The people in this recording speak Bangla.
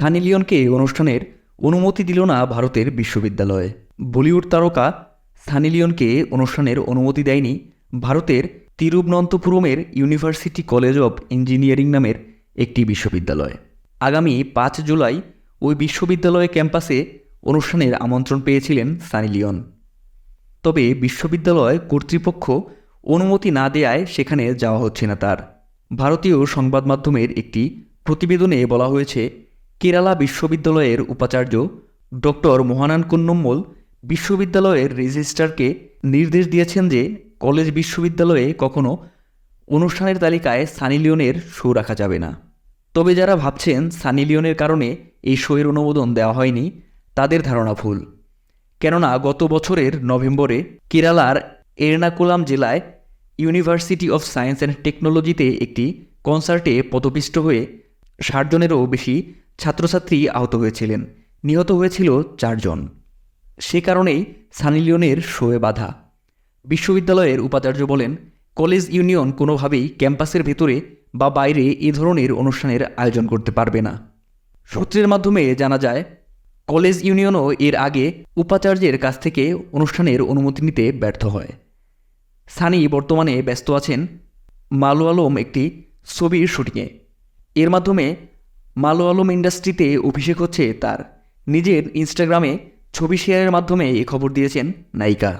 সানি লিওনকে অনুষ্ঠানের অনুমতি দিল না ভারতের বিশ্ববিদ্যালয়। বলিউড তারকা সানি লিওনকে অনুষ্ঠানের অনুমতি দেয়নি ভারতের তিরুবনন্তপুরমের ইউনিভার্সিটি কলেজ অব ইঞ্জিনিয়ারিং নামের একটি বিশ্ববিদ্যালয়। আগামী পাঁচ জুলাই ওই বিশ্ববিদ্যালয় ক্যাম্পাসে অনুষ্ঠানের আমন্ত্রণ পেয়েছিলেন সানি লিওন। তবে বিশ্ববিদ্যালয় কর্তৃপক্ষ অনুমতি না দেয়ায় সেখানে যাওয়া হচ্ছে না তার। ভারতীয় সংবাদ মাধ্যমের একটি প্রতিবেদনে বলা হয়েছে কেরালা বিশ্ববিদ্যালয়ের উপাচার্য ডক্টর মহানান কন্নম্মল বিশ্ববিদ্যালয়ের রেজিস্ট্রারকে নির্দেশ দিয়েছেন যে কলেজ বিশ্ববিদ্যালয়ে কখনো অনুষ্ঠানের তালিকায় সানি লিওনের শো রাখা যাবে না। তবে যারা ভাবছেন সানি লিওনের কারণে এই শোয়ের অনুমোদন দেওয়া হয়নি, তাদের ধারণা ভুল। কেননা গত বছরের নভেম্বরে কেরালার এর্নাকুলাম জেলায় ইউনিভার্সিটি অফ সায়েন্স অ্যান্ড টেকনোলজিতে একটি কনসার্টে পদপিষ্ট হয়ে ষাট জনেরও বেশি ছাত্রছাত্রী আহত হয়েছিলেন। নিহত হয়েছিল চারজন। সে কারণেই সানি লিওনের শোয়ে বাধা। বিশ্ববিদ্যালয়ের উপাচার্য বলেন, কলেজ ইউনিয়ন কোনোভাবেই ক্যাম্পাসের ভেতরে বা বাইরে এ ধরনের অনুষ্ঠানের আয়োজন করতে পারবে না। সূত্রের মাধ্যমে জানা যায়, কলেজ ইউনিয়নও এর আগে উপাচার্যের কাছ থেকে অনুষ্ঠানের অনুমতি নিতে ব্যর্থ হয়। সানি বর্তমানে ব্যস্ত আছেন মালু আলম একটি ছবির শুটিংয়ে। এর মাধ্যমে মালু আলম ইন্ডাস্ট্রিতে অভিষেক হচ্ছে তার। নিজের ইনস্টাগ্রামে ছবি শেয়ারের মাধ্যমে এ খবর দিয়েছেন নায়িকা।